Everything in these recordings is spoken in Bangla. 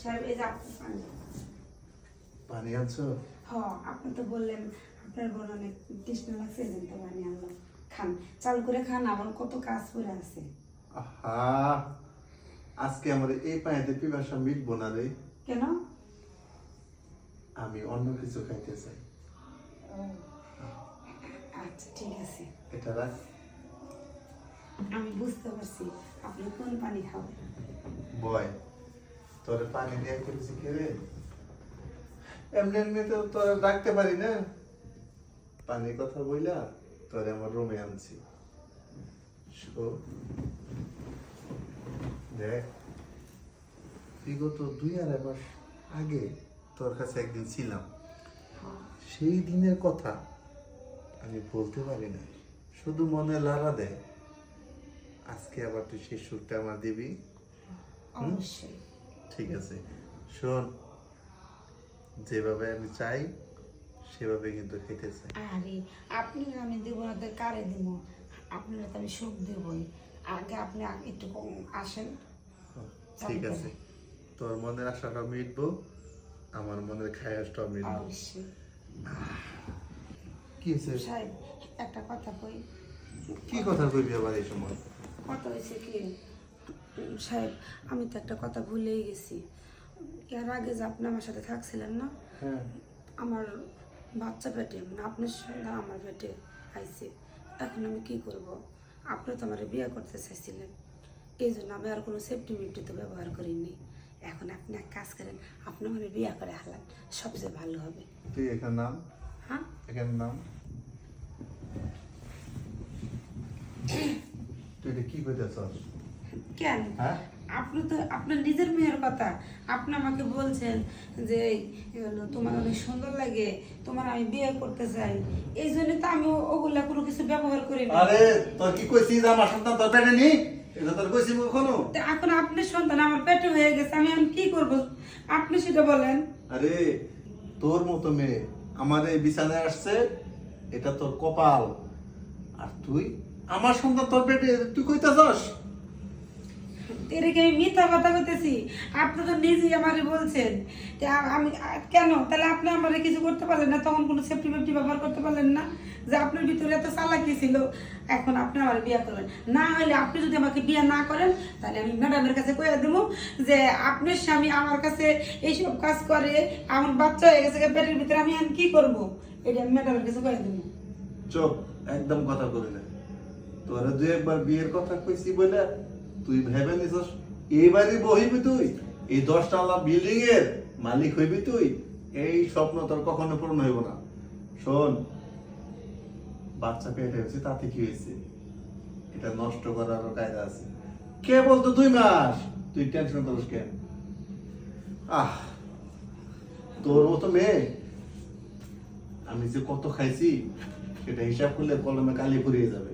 সাহেব এই যে আপনার পানি পানি আনছো? হ আপনি তো বললেন আপনার বোন অনেক তৃষ্ণা লাগছে এই জন্য তো পানি আনলাম খান চাল করে খান আমার কত কাজ পড়ে আছে। আহা আজকে আমার এই পানিতে পিপাসা মিটবো না রে। কেন? আমি অন্য কিছু খাইতে চাই। আচ্ছা ঠিক আছে। এটা রাখ। আমি বুঝতে পারছি আপনি কোন পানি খাবেন? বয়। তোর পানি দিয়ে কে রে? এমনি এমনি তো তোর রাখতে পারি না। পানির কথা বইলা তোর আমার রুমে আনছি। দেখ, বিগত দুই আড়াই মাস আগে তোর কাছে একদিন ছিলাম। সেই দিনের কথা আমি বলতে পারি না। শুধু মনে লাড়া দেয়। আজকে আবার তুই সেই সুরটা আমার দিবি। অবশ্যই। ঠিক আছে। শোন যেভাবে আমি চাই সেভাবে কিন্তু খেতে চাই। আরে আপনি আমি দেব না তো কারে দিব? আপনারা তো আমি সুখ দেবই। আগে আপনি একটু আসেন। ঠিক আছে। তোর মনের আশাটা মিটবো আমার মনের খায়াসটাও মিটবো। কি হয়েছে? সাহেব একটা কথা কই। কি কথা কইবি আবার এই সময়? কথা হয়েছে কি? সাহেব আমি তো একটা কথা ভুলেই গেছি। এর আগে যে আপনি আমার সাথে থাকছিলেন না হ্যাঁ। আমার বাচ্চা পেটে মানে আপনার সন্তান আমার পেটে আইছে এখন আমি কি করব? আপনি তো আমার বিয়ে করতে চাইছিলেন। এই জন্য আমি আর কোনো সেফটি মিফটি তো ব্যবহার করিনি। এখন আপনি এক কাজ করেন আপনি আমার বিয়ে করে হালান সবচেয়ে ভালো হবে। তুই এখানে নাম? হ্যাঁ? এখানে নাম? তুই কি কইতেছস? কেন? হ্যাঁ? আপনি তো আপনার নিজের মেয়ের কথা। আপনি আমাকে বলছেন যে তোমার অনেক সুন্দর লাগে তোমার আমি বিয়ে করতে চাই। এই জন্য তো আমি ওগুলা কোনো কিছু ব্যবহার করি না আরে তোর কি কইছিস আমার সন্তান তোর পেটে নি এটা তোর কইছি কখনো? এখন আপনার সন্তান আমার পেটে হয়ে গেছে আমি এখন কি করব? আপনি সেটা বলেন। আরে তোর মতো মেয়ে আমার এই বিছানায় আসছে এটা তোর কপাল। আর তুই আমার সন্তান তোর পেটে তুই এটাকে আমি মিথ্যা কথা বলতেছি আপনি তো নিজেই আমাকে বলছেন যে আমি কেন? তাহলে আপনি আমার কিছু করতে পারলেন না, তখন কোনো সেফটি ফেফটি ব্যবহার করতে পারলেন না যে আপনার ভিতরে এত চালাকি ছিল। এখন আপনি আমার বিয়ে করবেন না হলে আপনি যদি আমাকে বিয়ে না করেন, তাহলে আমি ম্যাডামের কাছে কয়ে দেবো যে আপনার স্বামী আমার কাছে এইসব কাজ করে, আমার বাচ্চা হয়ে গেছে, পেটের ভিতরে আমি এখন কি করব? এটা আমি ম্যাডামের কাছে কয়ে দেবো। চুপ, একদম কথা বলি না। তোরা দুই একবার বিয়ের কথা কইছি বলে তুই ভেবে নিছস? এইবারই বহিবি তুই। এই দশতলা বিল্ডিং এর মালিক হইবি তুই। এই স্বপ্ন তোর কখনো পূরণ হইব না। শোন, বাচ্চা পেটে হয়েছে, তাতে কি হয়েছে? এটা নষ্ট করারও কায়দা আছে। কে বলতো দুই মাস? তুই টেনশন করিস কেন? আহ, তোর মতো মেয়ে, আমি যে কত খাইছি, সেটা হিসাব করলে কলমে কালি ফুরিয়ে যাবে।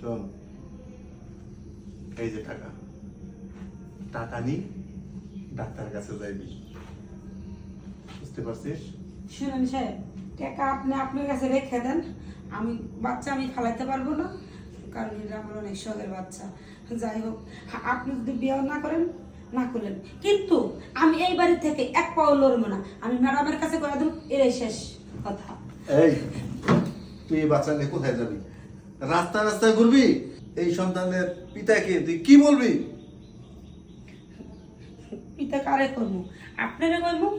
শোন এই যে টাকা। টাকা নি ডাক্তার কাছে যাইবি। বুঝতে পারছিস? শুনেন সাহেব টাকা আপনি আপনার কাছে রেখে দেন আমি বাচ্চা আমি ফালাইতে পারব না কারণ এটা আমার অনেক শখের বাচ্চা। যাই হোক আপনি যদি বিয়ে না করেন না করলেন। কিন্তু আমি এই বাড়ি থেকে এক পাও লড়বো না। আমি ম্যাডামের কাছে করে দেব এটাই শেষ কথা। এই তুই এই বাচ্চা নিয়ে কোথায় যাবি? রাস্তায় রাস্তায় ঘুরবি? এই সন্তানের পিতাকে তুই কি বলবি? পিতা কারে করব? আপনারে করব?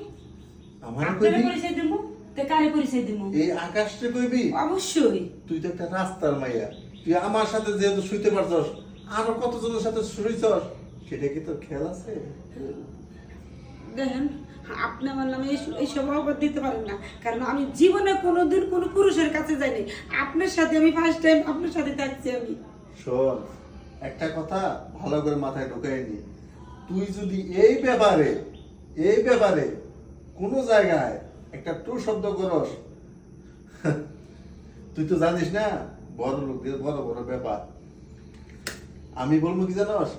আমার আপনারে কইবি? পরিচয় দেবো তে কারে পরিচয় দেবো এই কইবি? অবশ্যই। তুই তো একটা রাস্তার মাইয়া। তুই আমার সাথে যেহেতু শুইতে পারছস আরও কতজনের সাথে শুইছস সেটা কি তোর খেয়াল আছে? দেখেন আপনি আমার নামে এই- এই সব অপবাদ দিতে পারেন না। কারণ আমি জীবনে কোনোদিন কোনো পুরুষের কাছে যাইনি। আপনার সাথে আমি ফার্স্ট টাইম আপনার সাথে থাকছি আমি। শোন, একটা কথা ভালো করে মাথায় ঢুকাই নি। তুই যদি এই ব্যাপারে এই ব্যাপারে কোনো জায়গায় একটা টু শব্দ করস, তুই তো জানিস না, বড় লোকদের বড় বড় ব্যাপার। আমি বলব কি জানস,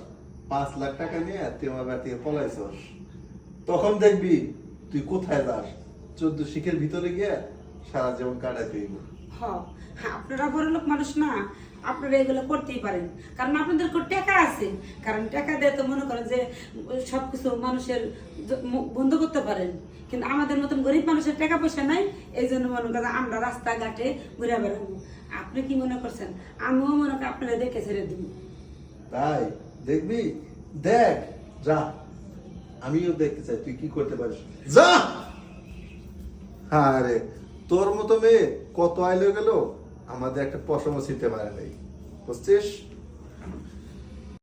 পাঁচ লাখ টাকা নিয়ে তুই আমার বাড়ি থেকে পলাইছস। তখন দেখবি তুই কোথায় যাস। চোদ্দ শিখের ভিতরে গিয়ে সারা জীবন কাটাই তুই হ আপনারা বড় লোক মানুষ না। আপনারা এগুলো করতেই পারেন। কারণ আপনাদের টাকা আছে। কারণ টাকা দিয়ে তো মনে করেন যে সব কিছু মানুষের বন্ধ করতে পারেন। কিন্তু আমাদের মতন গরিব মানুষের টাকা পয়সা নাই এই জন্য মনে করেন আমরা রাস্তাঘাটে ঘুরে বেড়াবো। আপনি কি মনে করছেন? আমিও মনে করি আপনারা দেখে ছেড়ে দিব। তাই? দেখবি? দেখ, যা। আমিও দেখতে চাই, তুই কি করতে পারিস? যা! হ্যাঁ রে তোর মতো মেয়ে কত আয় আইলে গেল? আমাদের একটা পশমও চিনতে পারে নাই। বুঝছিস?